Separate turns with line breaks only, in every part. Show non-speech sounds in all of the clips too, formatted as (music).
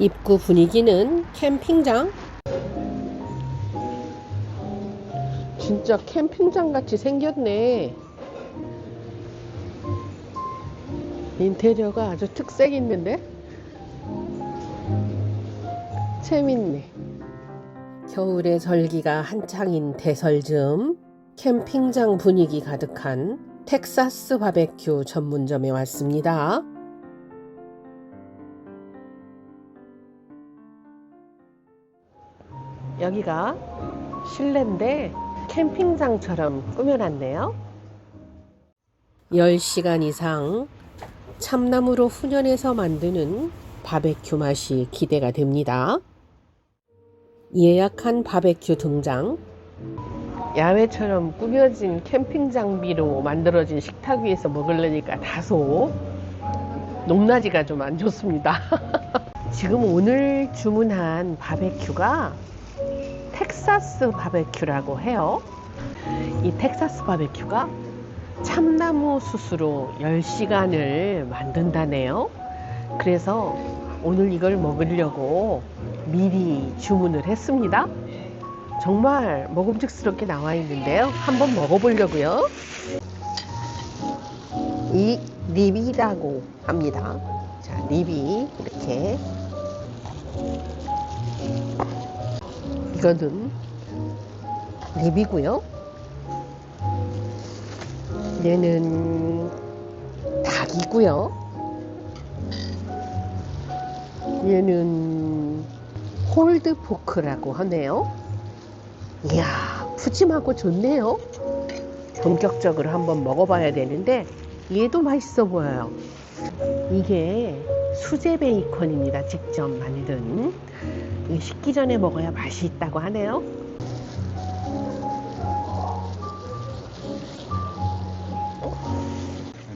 입구 분위기는 캠핑장? 진짜 캠핑장 같이 생겼네. 인테리어가 아주 특색 있는데? 재밌네. 겨울의 절기가 한창인 대설즈음 캠핑장 분위기 가득한 텍사스 바베큐 전문점에 왔습니다. 여기가 실내인데 캠핑장처럼 꾸며놨네요. 10시간 이상 참나무로 훈연해서 만드는 바베큐 맛이 기대가 됩니다. 예약한 바베큐 등장. 야외처럼 꾸며진 캠핑 장비로 만들어진 식탁 위에서 먹으려니까 다소 높낮이가 좀 안 좋습니다. (laughs) 지금 오늘 주문한 바베큐가 텍사스 바베큐라고 해요. 이 텍사스 바베큐가 참나무 숯으로 10시간을 만든다네요. 그래서 오늘 이걸 먹으려고 미리 주문을 했습니다. 정말 먹음직스럽게 나와 있는데요. 한번 먹어보려고요. 이 립이라고 합니다. 자, 립이 이렇게 이거는 립이고요. 얘는 닭이고요. 얘는 홀드 포크라고 하네요. 이야, 푸짐하고 좋네요. 본격적으로 한번 먹어봐야 되는데 얘도 맛있어 보여요. 이게 수제 베이컨입니다. 직접 만든. 식기 전에 먹어야 맛이 있다고 하네요.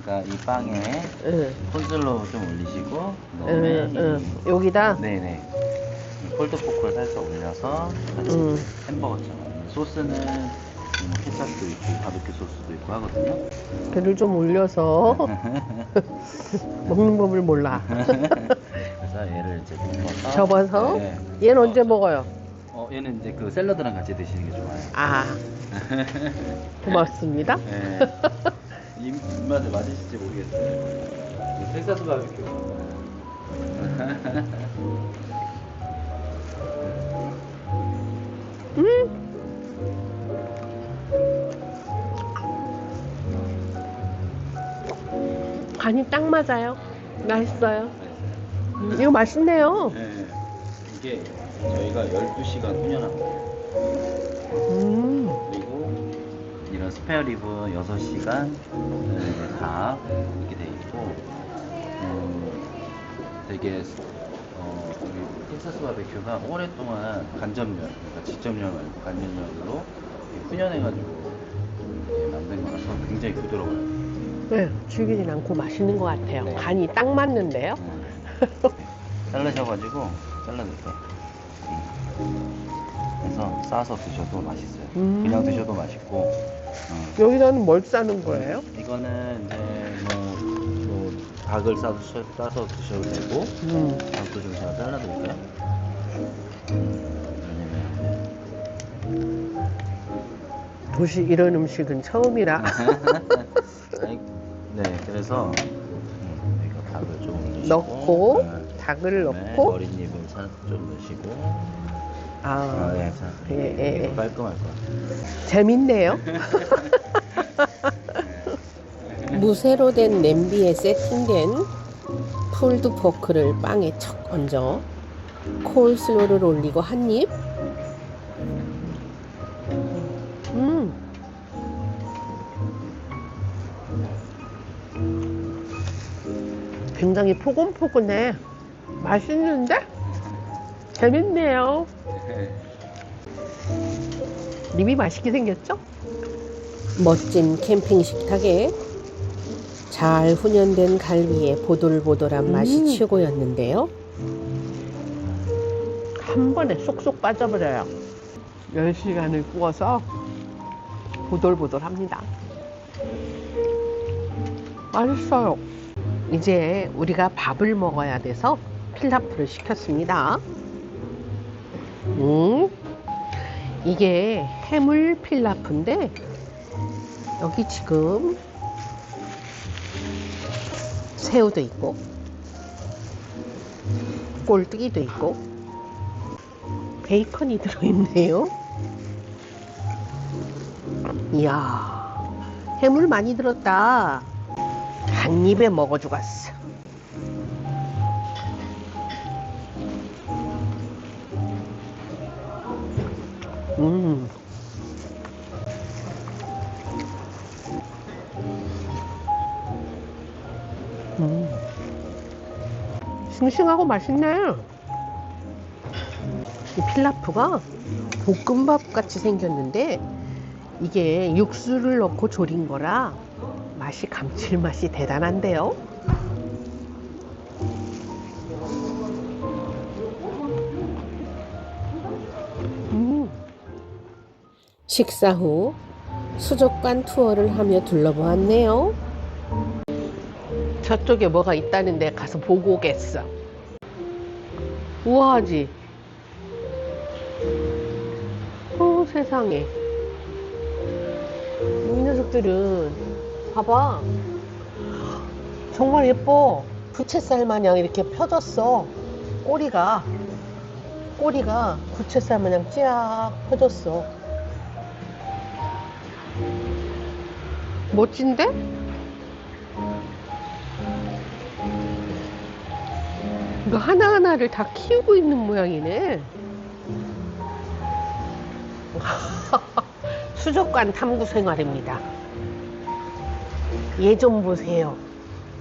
그러니까 이 빵에
응,
콘슬로우 좀 올리시고
응,
그다음에
응. 여기다
네네 이 폴드 포크를 살짝 올려서 같이
음.
햄버거처럼 소스는 음, 케찹도 있고 바베큐 소스도 있고 하거든요
배를 좀 올려서 (laughs) 먹는 법을 몰라. (laughs)
그래서 얘를 이제 접어서
접어서
네.
얘는 언제 먹어요?
어 얘는 이제 그 샐러드랑 같이 드시는 게 좋아요
아, (laughs) 고맙습니다.
네. (laughs) 입- 입맛에 맞으실지 모르겠어요 이 텍사스 바베큐 (laughs)
음. 간이 딱 맞아요. 맛있어요. 음, 이거 맛있네요.
네. 이게 저희가 12시간 훈련합니다.
음,
그리고 이런 스페어 리브 6시간 네, 다 이렇게 돼 있고 음, 되게 어, 우리 텍사스 바베큐가 오랫동안 간접면, 그러니까 직접면 말고 간접면으로 훈연해가지고 이렇게 만든 거라서 굉장히 부드러워요.
네, 질기진 않고 맛있는 것 같아요.
네.
간이 딱 맞는데요.
음. (laughs) 잘라셔가지고 잘라드릴게요. 음. 그래서 싸서 드셔도 맛있어요.
음.
그냥 드셔도 맛있고. 어.
여기다는 뭘 싸는 거예요?
이거는 이제 뭐, 뭐 닭을 싸서, 싸서 드셔도 되고
음,
닭도 좀 제가 잘라드릴까요? 왜냐면
도시 이런 음식은 처음이라. (laughs)
네 그래서 음, 닭을 좀 넣으시고
넣고,
네,
닭을 넣고,
살좀 넣으시고 아,
아,
예, 자,
예, 예, 예.
깔끔할 것 같아요.
재밌네요. 무쇠로 된 냄비에 세팅된 폴드 포크를 빵에 척 얹어 콜슬로를 올리고 한 입. 굉장히 포근포근해. 맛있는데? 재밌네요. 립이 맛있게 생겼죠? 멋진 캠핑 식탁에 잘 훈연된 갈비에 보들보들한 맛이 음. 최고였는데요. 한 번에 쏙쏙 빠져버려요. 10시간을 구워서 보들보들합니다. 맛있어요. 이제 우리가 밥을 먹어야 돼서 필라프를 시켰습니다. 음, 이게 해물 필라프인데 여기 지금 새우도 있고 꼴뚜기도 있고 베이컨이 들어있네요. 이야, 해물 많이 들었다. 한 입에 먹어주겠어. 음. 음. 싱싱하고 맛있네. 이 필라프가 볶음밥 같이 생겼는데 이게 육수를 넣고 졸인 거라 맛이 감칠맛이 대단한데요. 음. 식사 후 수족관 투어를 하며 둘러보았네요. 저쪽에 뭐가 있다는데 가서 보고 오겠어. 우아하지? 어, 세상에. 이 녀석들은, 봐봐. 정말 예뻐. 부채살 마냥 이렇게 펴졌어. 꼬리가. 꼬리가 부채살 마냥 쫙 펴졌어. 멋진데? 이거 하나하나를 다 키우고 있는 모양이네. (laughs) 수족관 탐구 생활입니다. 얘 좀 보세요.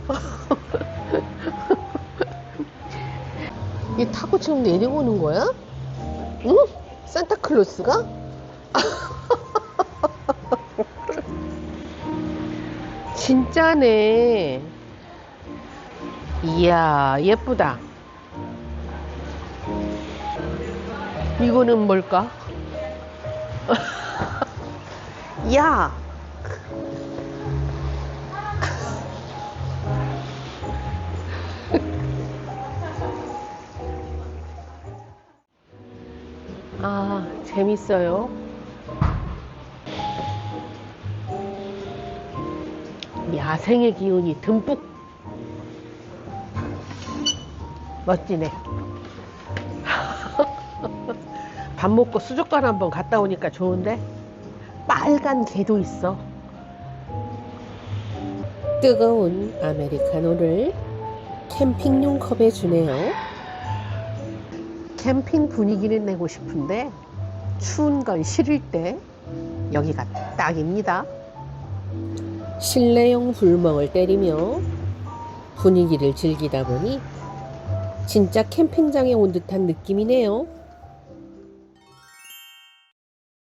(laughs) 얘 타고 지금 내려오는 거야? 응? 산타클로스가? (laughs) 진짜네. 이야, 예쁘다. 이거는 뭘까? (laughs) 야! 아, 재밌어요. 야생의 기운이 듬뿍 멋지네. (laughs) 밥 먹고 수족관 한번 갔다 오니까 좋은데 빨간 개도 있어. 뜨거운 아메리카노를 캠핑용 컵에 주네요. 캠핑 분위기는 내고 싶은데 추운 건 싫을 때 여기가 딱입니다. 실내용 불멍을 때리며 분위기를 즐기다 보니 진짜 캠핑장에 온 듯한 느낌이네요.